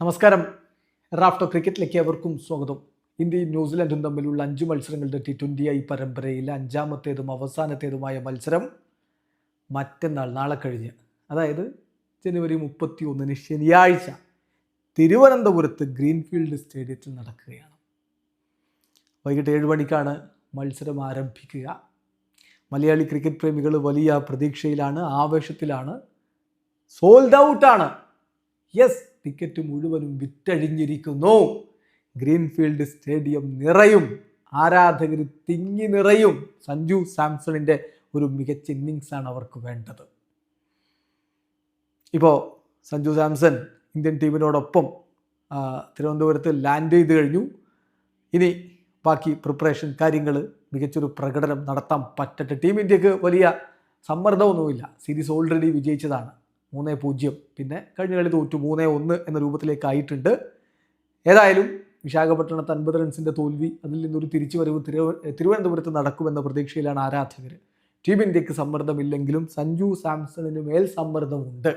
നമസ്കാരം. റാഫ്റ്റോ ക്രിക്കറ്റിലേക്ക് അവർക്കും സ്വാഗതം. ഇന്ത്യയും ന്യൂസിലൻഡും തമ്മിലുള്ള അഞ്ച് മത്സരങ്ങളുടെ ടി ഐ പരമ്പരയിലെ അഞ്ചാമത്തേതും അവസാനത്തേതുമായ മത്സരം മറ്റന്നാൾ നാളെ കഴിഞ്ഞ്. അതായത് ജനുവരി മുപ്പത്തി ഒന്നിന് ശനിയാഴ്ച തിരുവനന്തപുരത്ത് ഗ്രീൻഫീൽഡ് സ്റ്റേഡിയത്തിൽ നടക്കുകയാണ്. വൈകിട്ട് ഏഴ് മണിക്കാണ് മത്സരം ആരംഭിക്കുക. മലയാളി ക്രിക്കറ്റ് പ്രേമികൾ വലിയ പ്രതീക്ഷയിലാണ് ആവേശത്തിലാണ് സോൾഡ് ഔട്ടാണ് യെസ് ടിക്കറ്റ് മുഴുവനും വിറ്റഴിഞ്ഞിരിക്കുന്നു. ഗ്രീൻഫീൽഡ് സ്റ്റേഡിയം നിറയും. ആരാധകർ തിങ്ങി നിറയും. സഞ്ജു സാംസണിന്റെ ഒരു മികച്ച ഇന്നിങ്സാണ് അവർക്ക് വേണ്ടത്. ഇപ്പോൾ സഞ്ജു സാംസൺ ഇന്ത്യൻ ടീമിനോടൊപ്പം തിരുവനന്തപുരത്ത് ലാൻഡ് ചെയ്ത് കഴിഞ്ഞു. ഇനി ബാക്കി പ്രിപ്പറേഷൻ കാര്യങ്ങൾ മികച്ചൊരു പ്രകടനം നടത്താൻ പറ്റട്ടെ ടീം ഇന്ത്യയ്ക്ക് വലിയ സമ്മർദ്ദമൊന്നുമില്ല. Series already വിജയിച്ചതാണ്. മൂന്നേ പൂജ്യം. പിന്നെ കഴിഞ്ഞ കളി തോറ്റു മൂന്നേ ഒന്ന് എന്ന രൂപത്തിലേക്ക് ആയിട്ടുണ്ട് ഏതായാലും വിശാഖപട്ടണത്ത് അൻപത് റൺസിന്റെ തോൽവി അതിൽ നിന്നൊരു തിരിച്ചുവരവ് തിരുവ തിരുവനന്തപുരത്ത് നടക്കുമെന്ന പ്രതീക്ഷയിലാണ് ആരാധകർ. ടീം ഇന്ത്യയ്ക്ക് സമ്മർദ്ദമില്ലെങ്കിലും സഞ്ജു സാംസണിന് മേൽ സമ്മർദ്ദമുണ്ട്.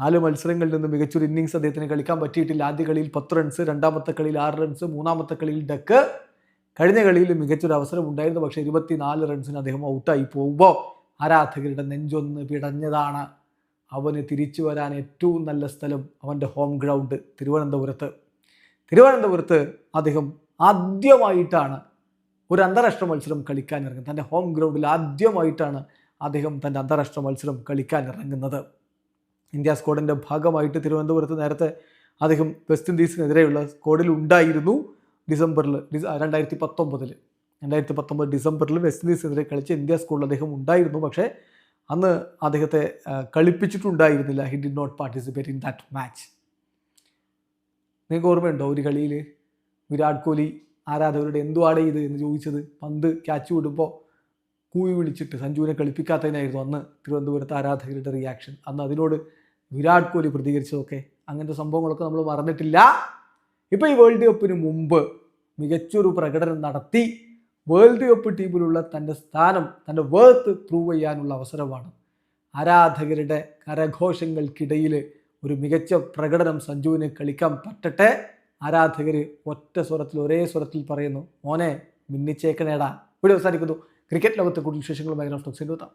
നാല് മത്സരങ്ങളിൽ നിന്ന് മികച്ചൊരു ഇന്നിങ്സ് അദ്ദേഹത്തിന് കളിക്കാൻ പറ്റിയിട്ടില്ല. ആദ്യ കളിയിൽ പത്ത് റൺസ് രണ്ടാമത്തെ കളിയിൽ ആറ് റൺസ് മൂന്നാമത്തെ കളിയിൽ ഡക്ക് കഴിഞ്ഞ കളിയിൽ മികച്ചൊരു അവസരം ഉണ്ടായിരുന്നു. പക്ഷേ ഇരുപത്തിനാല് റൺസിന് അദ്ദേഹം ഔട്ടായി പോകുമ്പോൾ ആരാധകരുടെ നെഞ്ചൊന്ന് പിടഞ്ഞതാണ്. അവന് തിരിച്ചു വരാൻ ഏറ്റവും നല്ല സ്ഥലം അവന്റെ ഹോം ഗ്രൗണ്ട് തിരുവനന്തപുരത്ത്. തിരുവനന്തപുരത്ത് അദ്ദേഹം ആദ്യമായിട്ടാണ് ഒരു അന്താരാഷ്ട്ര മത്സരം കളിക്കാൻ ഇറങ്ങുന്നത്. തന്റെ ഹോം ഗ്രൗണ്ടിൽ ആദ്യമായിട്ടാണ് അദ്ദേഹം തന്റെ അന്താരാഷ്ട്ര മത്സരം കളിക്കാൻ ഇറങ്ങുന്നത്. ഇന്ത്യ സ്ക്വാഡിന്റെ ഭാഗമായിട്ട് തിരുവനന്തപുരത്ത് നേരത്തെ അദ്ദേഹം വെസ്റ്റ് ഇൻഡീസിനെതിരെയുള്ള സ്ക്വാഡിൽ ഉണ്ടായിരുന്നു. ഡിസംബറിൽ ഡിസ രണ്ടായിരത്തി പത്തൊമ്പതിൽ രണ്ടായിരത്തി പത്തൊമ്പത് ഡിസംബറിൽ വെസ്റ്റ് ഇൻഡീസിനെതിരെ കളിച്ച് ഇന്ത്യ സ്കൂളിൽ അദ്ദേഹം ഉണ്ടായിരുന്നു. പക്ഷേ അന്ന് അദ്ദേഹത്തെ കളിപ്പിച്ചിട്ടുണ്ടായിരുന്നില്ല. He did not participate in that match നിങ്ങൾക്ക് ഓർമ്മയുണ്ടോ ഒരു കളിയിൽ വിരാട് കോഹ്ലി ആരാധകരുടെ എന്തുവാണ് ഇത് എന്ന് ചോദിച്ചത്? പന്ത് ക്യാച്ച് വിടുമ്പോൾ കൂവി വിളിച്ചിട്ട് സഞ്ജുവിനെ കളിപ്പിക്കാത്തതിനായിരുന്നു അന്ന് തിരുവനന്തപുരത്ത് ആരാധകരുടെ റിയാക്ഷൻ അന്ന് അതിനോട് വിരാട് കോഹ്ലി പ്രതികരിച്ചതൊക്കെ അങ്ങനത്തെ സംഭവങ്ങളൊക്കെ നമ്മൾ മറന്നിട്ടില്ല. ഇപ്പോൾ ഈ വേൾഡ് കപ്പിന് മുമ്പ് മികച്ചൊരു പ്രകടനം നടത്തി വേൾഡ് കപ്പ് ടീമിലുള്ള തന്റെ സ്ഥാനം തന്റെ വേർത്ത് പ്രൂവ് ചെയ്യാനുള്ള അവസരമാണ്. ആരാധകരുടെ കരഘോഷങ്ങൾക്കിടയിൽ ഒരു മികച്ച പ്രകടനം സഞ്ജുവിന് കളിക്കാൻ പറ്റട്ടെ? ആരാധകർ ഒറ്റ സ്വരത്തിൽ ഒരേ സ്വരത്തിൽ പറയുന്നു മോനെ മിന്നിച്ചേക്കനേടാ ഇവിടെ അവസാനിക്കുന്നു. ക്രിക്കറ്റ് ലോകത്തെ കൂടുതൽ വിശേഷങ്ങളുമായി എത്താം